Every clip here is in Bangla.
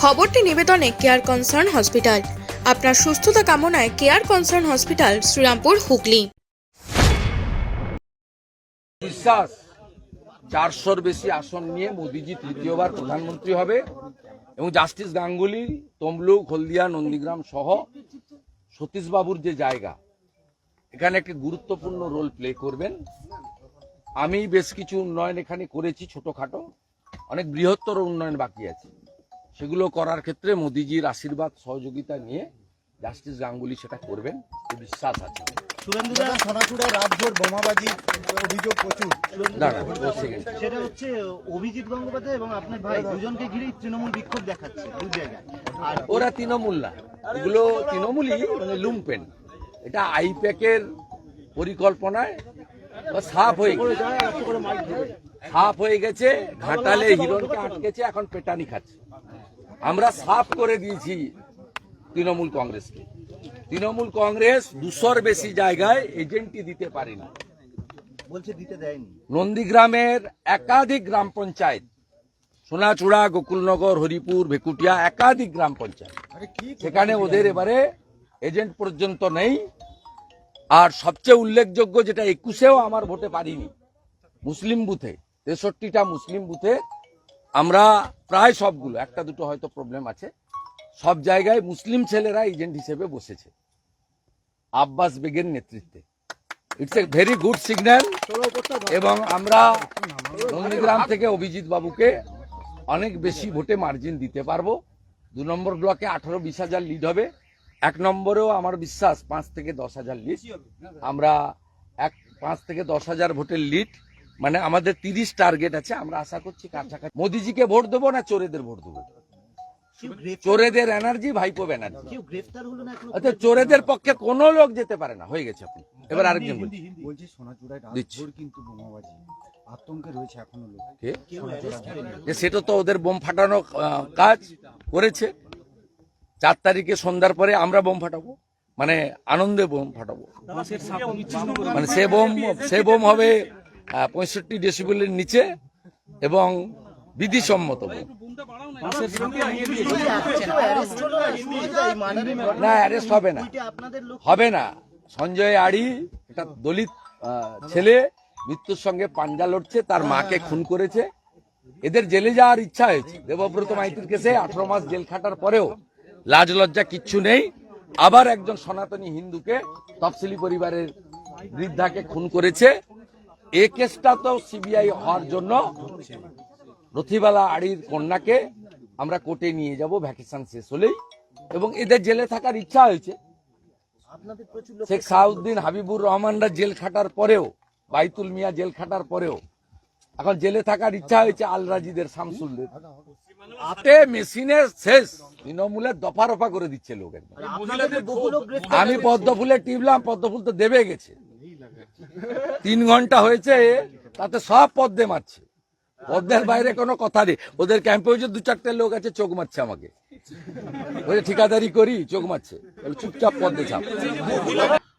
খবরটি নিবেদনে কেয়ার কনসার্ন হসপিটাল আপনার সুস্থতা কামনায় care concern hospital Serampore, Hooghly. বিশ্বাস, চারশোর বেশি আসন নিয়ে মোদিজি তৃতীয়বার প্রধানমন্ত্রী হবে এবং জাস্টিস গাঙ্গুলি, তমলুক, হলদিয়া, নন্দীগ্রাম সহ সতীশবাবুর যে জায়গা, এখানে একটি গুরুত্বপূর্ণ রোল প্লে করবেন। আমি বেশ কিছু উন্নয়ন এখানে করেছি ছোটখাটো, অনেক বৃহত্তর উন্নয়ন বাকি আছে। সেগুলো করার ক্ষেত্রে মোদিজির আশীর্বাদ সহযোগিতা নিয়ে জাস্টিস গাঙ্গুলি সেটা করবেন এই বিশ্বাস আছে রাতভর বোমাবাজি অভিযোগ প্রচুর সেটা হচ্ছে অভিজিৎ গঙ্গোপাধ্যায় এবং আপনার ভাই দুজনকে ঘিরেই তৃণমূল বিক্ষোভ দেখাচ্ছে দু জায়গায় আর ওরা তৃণমূল না এগুলো তৃণমূলই মানে লুম্পেন এটা আইপ্যাকের পরিকল্পনায় সাফ হয়ে গেছে সাফ হয়ে গেছে ঘাটালে হিরণকে আটকেছে এখন পেটানি খাচ্ছে আমরা সাফ করে দিয়েছি তৃণমূল কংগ্রেসকে। তৃণমূল কংগ্রেস দুশোর বেশি জায়গায় এজেন্টই দিতে পারেনি বলছে দিতে দেয়নি। নন্দীগ্রামের একাধিক গ্রাম পঞ্চায়েত সোনাচূড়া গোকুলনগর হরিপুর ভেকুটিয়া একাধিক গ্রাম পঞ্চায়েত। সেখানে ওদের এবারে এজেন্ট পর্যন্ত নেই। আর সবচেয়ে উল্লেখযোগ্য যেটা একুশেও আমার ভোটে পারিনি মুসলিম বুথে তেষট্টিটা মুসলিম বুথে আমরা প্রায় সবগুলো, একটা দুটো হয়তো প্রবলেম আছে। সব জায়গায় মুসলিম ছেলেরা এজেন্ট হিসেবে বসেছে। আব্বাস বেগের নেতৃত্বে। It's a very good signal এবং আমরা নন্দীগ্রাম থেকে অভিজিৎ বাবুকে অনেক বেশি ভোটে মার্জিন দিতে পারব। দু নম্বর ব্লকে আঠারো বিশ হাজার লিড হবে। এক নম্বরেও আমার বিশ্বাস পাঁচ থেকে দশ হাজার লিড আমরা এক, পাঁচ থেকে দশ হাজার ভোটের লিড মানে আমাদের তিরিশ টার্গেট আছে আমরা আশা করছি কাছাকাছি। মোদিজিকে ভোট দেবো না চোরেদের ভোট দেবো? চোরেদের এনার্জি ভাইপো ব্যানার্জি কেউ গ্রেফতার হলো না এখনও অর্থাৎ চোরেদের পক্ষে কোনো লোক যেতে পারে না। হয়ে গেছে আপনি। এবার আরেকজন বলছি। বলছি সোনাচূড়ায় কিন্তু বোমাবাজি। আতঙ্কে রয়েছে এখনও লোক। কেউ অ্যারেস্ট হয়নি যে সেটা তো ওদের বোম ফাটানো কাজ করেছে। চার তারিখে সন্ধ্যার পরে আমরা বোম ফাটাবো। মানে আনন্দে বোম ফাটাবো। মানে সে বোম সে বোম হবে পঁয়ষট্টি ডেসিবেলের নিচে এবং বিধিসম্মত না অ্যারেস্ট হবে না। হবে না। সঞ্জয় আড়ি, একটা দলিত ছেলে, মৃত্যুর সঙ্গে পাঞ্জা লড়ছে, তার মাকে খুন করেছে। এদের জেলে যাওয়ার ইচ্ছা হয়েছে। দেবব্রত মাইতির কেসে আঠারো মাস জেল খাটার পরেও লাজ লজ্জা কিচ্ছু নেই। আবার একজন সনাতনী হিন্দুকে তফসিলি পরিবারের বৃদ্ধাকে খুন করেছে। এ কেসটা তো সিবিআই হওয়ার জন্য রথিবালা আড়ির কন্যাকে আমরা কোর্টে নিয়ে যাব ভ্যাকেশন শেষ হলেই। এবং এদের জেলে থাকার ইচ্ছা হয়েছে। আপনাদের প্রচুর লোক শেখ সাউদ্দিন হাবিবুর রহমানরা জেল খাটার পরেও বাইতুল মিয়া জেল খাটার পরেও এখন জেলে থাকার ইচ্ছা হয়েছে আল রাজিদের শামসুলদের। আতে মেশিনে শেষ তৃণমূলের দফা রফা করে দিচ্ছে লোক আমি পদ্ম ফুলে টিপলাম পদ্ম ফুল তো দেবে গেছে। তিন ঘণ্টা হয়েছে, তাতে সব পদ্মে মারছে। পদ্মের বাইরে কোনো কথা নেই। ওদের ক্যাম্পে হয়েছে দু চারটে লোক আছে, চোখ মারছে আমাকে। ওই ঠিকাদারি করি চোখ মারছে। চুপচাপ পদ্মে চাপ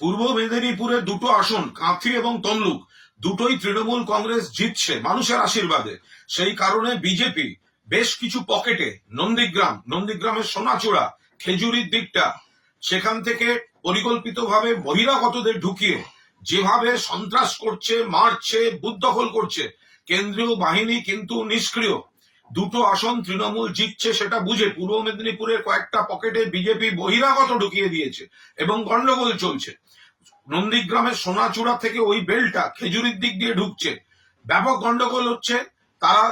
পূর্ব মেদিনীপুরের দুটো আসন, কাঁথি এবং তমলুক। দুটোই তৃণমূল কংগ্রেস জিতছে, মানুষের আশীর্বাদে। সেই কারণে বিজেপি বেশ কিছু পকেটে, নন্দীগ্রাম, নন্দীগ্রামের সোনাচূড়া, খেজুরির দিকটা, সেখান থেকে পরিকল্পিতভাবে বহিরাগতদের ঢুকিয়ে যেভাবে সন্ত্রাস করছে, মারছে বুদ্ধদখল করছে, কেন্দ্রীয় বাহিনী কিন্তু নিষ্ক্রিয়। দুটো আসন তৃণমূল জিতছে সেটা বুঝে পূর্ব মেদিনীপুরের কয়েকটা পকেটে বিজেপি বহিরাগত ঢুকিয়ে দিয়েছে এবং গন্ডগোল চলছে। নন্দীগ্রামের সোনাচূড়া থেকে ওই বেলটা খেজুরির দিক দিয়ে ঢুকছে। ব্যাপক গন্ডগোল হচ্ছে, তারা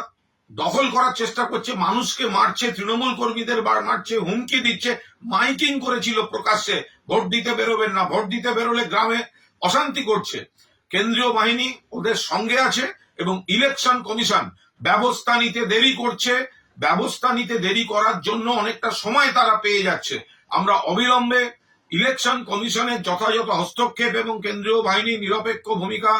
দখল করার চেষ্টা করছে, মানুষকে মারছে, তৃণমূল কর্মীদের বার মারছে, হুমকি দিচ্ছে, মাইকিং করেছিল প্রকাশ্যে, ভোট দিতে বেরোবেন না, ভোট দিতে বেরোলে গ্রামে অশান্তি করছে। কেন্দ্রীয় বাহিনী ওদের সঙ্গে আছে এবং ইলেকশন কমিশন ব্যবস্থা নিতে দেরি করছে। ব্যবস্থা নিতে দেরি করার জন্য অনেকটা সময় তারা পেয়ে যাচ্ছে। আমরা অবিলম্বে ইলেকশন কমিশনের যথাযথ হস্তক্ষেপ এবং কেন্দ্রীয় বাহিনী নিরপেক্ষ ভূমিকা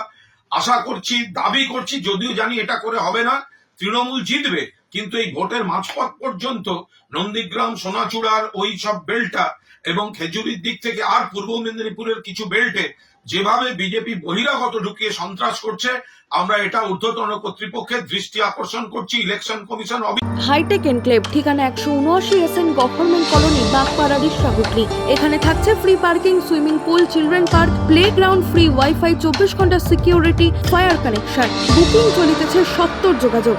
আশা করছি, দাবি করছি, যদিও জানি এটা করে হবে না, তৃণমূল জিতবে। কিন্তু এই ভোটের মাঝপথ পর্যন্ত নন্দীগ্রাম, সোনাচূড়ার ওই সব বেলটা এবং খেজুরির দিক থেকে আর পূর্ব মেদিনীপুরের কিছু বেল্টে যেভাবে বিজেপি বহিরাগত ঢুকিয়ে সন্ত্রাস করছে, আমরা এটা ঊর্ধ্বতন কর্তৃপক্ষের দৃষ্টি আকর্ষণ করছি, ইলেকশন কমিশন হাইটেক এনক্লেভ ঠিকানা একশো উনআশি এস এন গভর্নমেন্ট কলোনি বাগপাড়ারি সাহুটলি এখানে থাকছে free parking swimming pool children park playground free wifi চব্বিশ ঘণ্টা সিকিউরিটি ফায়ার কানেকশন বুকিং চলিতেছে সত্তর যোগাযোগ।